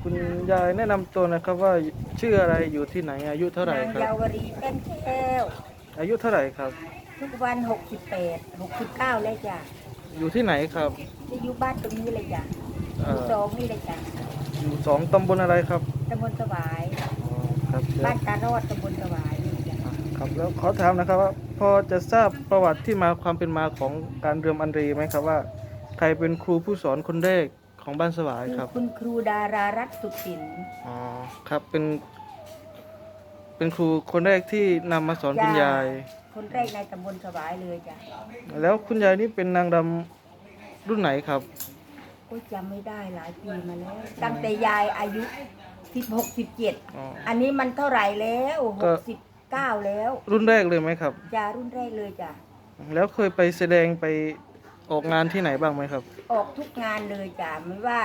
คุณยายแนะนำตัวนะครับว่าชื่ออะไรอยู่ที่ไหนอายุเท่าไหร่นางครัเยาบวรีแป้นแก้ว อายุเท่าไหร่ครับ ทุกวัน 68 69แล้วจ้ะอยู่ที่ไหนครับจะอยู่บ้านตรงนี้เลยจ้ะเอ่อยู่อสองนี่เลยจ้ะอยู่สองตำบลอะไรครับตำบลสวาย อ๋อครับเดี๋ยวบ้านตารอดตำบลสวายนี่จ้ะครับแล้วขอถามนะครับว่าพอจะทราบประวัติที่มาความเป็นมาของการเรือมอันรีไหมครับว่า ใครเป็นครูผู้สอนคนแรก ของบ้านสวายคือครับ คุณครูดารารัตน์สุขสินอ๋อครับเป็น เป็นครูคนแรกที่นำมาสอนคุณยาย คนแรกในตำบลสวายเลยจ้ะแล้วคุณยายนี่เป็นนางรำรุ่นไหนครับก็จำไม่ได้หลายปีมาแล้วตั้งแต่ยายอายุ16 17อ๋อ อันนี้มันเท่าไหร่แล้วก็69แล้วรุ่นแรกเลยไหมครับ จ้ารุ่นแรกเลยจ้ะแล้วเคยไปแสดงไป ออกงานที่ไหนบ้างไหมครับ ออกทุกงานเลยจ้ะไม่ว่า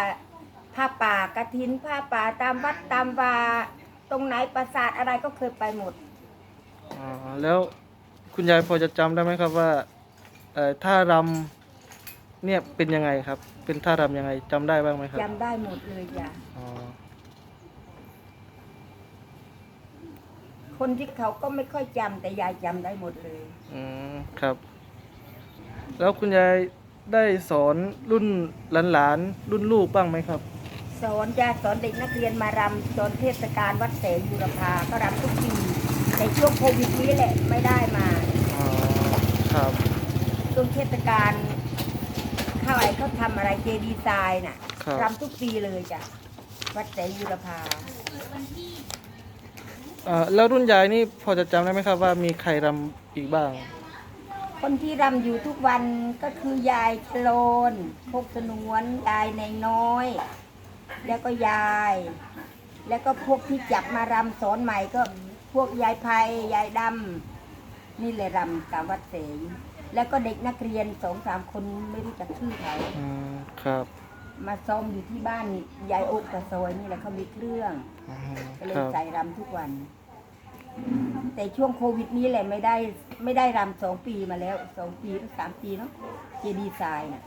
ผ้าป่ากระถินผ้าป่าตามวัดตามวาตรงไหนปราสาทอะไรก็เคยไปหมด อ๋อ แล้วคุณยายพอจะจำได้ไหมครับว่าเอ่อท่ารำเนี่ยเป็นยังไงครับ เป็นท่ารำยังไงจำได้บ้างไหมครับจำได้หมดเลยจ้ะอ๋อคนที่เขาก็ไม่ค่อยจำแต่ยายจำได้หมดเลย อืมครับ แล้วคุณยายได้สอนรุ่นหลานๆรุ่นลูกบ้างไหมครับ สอนจะสอนเด็กนักเรียนมารำตอนเทศกาลวัดแสงบุรพาก็รำทุกปีในช่วงโควิดนี้แหละไม่ได้มาอ๋อครับช่วงเทศกาลเข้าไอ้เขาทำอะไรเจดีไซน์น่ะครับ รำทุกปีเลยจ้ะวัดแสงบุรพาเอ่อแล้วรุ่นยายนี่พอจะจำได้ไหมครับว่ามีใครรำอีกบ้าง คนที่รำอยู่ทุกวันก็คือยายโลนพกสนวนยายในน้อย แล้วก็ยาย แล้วก็พวกที่จับมารำสอนใหม่ก็พวกยายไพยายดำนี่เลยรำตามวัดเสงแล้วก็เด็กนักเรียนสองสามคนไม่รู้จักชื่อเขาอืมครับมาซ้อมอยู่ที่บ้านยายอกกระซอยนี่แหละเขามีเครื่องอืมก็เลยครับ ใส่รำทุกวัน แต่ช่วงโควิดนี้แหละไม่ได้ไม่ได้รำสองปีมาแล้วสองปีหรือสามปีเนาะเจดีไซน์น่ะ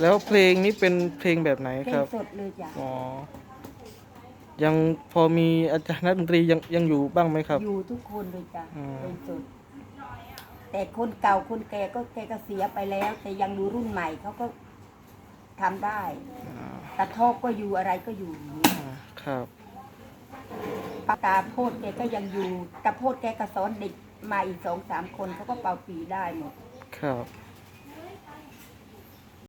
แล้วเพลงนี้เป็นเพลงแบบไหนเพลครังบสดเลยจ้ะอ๋อ ยังพอมีอาจารย์นักดนตรียังยังอยู่บ้างไหมครับ อยู่ทุกคนเลยจ้ะอืม เพลงสด แต่คนเก่าคนแก่ก็แกก็เสียไปแล้ว แต่ยังดูรุ่นใหม่เขาก็ทำได้ อ่าตะทอกก็อยู่อะไรก็อยู่อ่าครับ ปากกาโพดแกก็ยังอยู่กระโพดแกก็สอนเด็กมาอีกสองสามคนเขาก็เป่าปีได้หมดครับ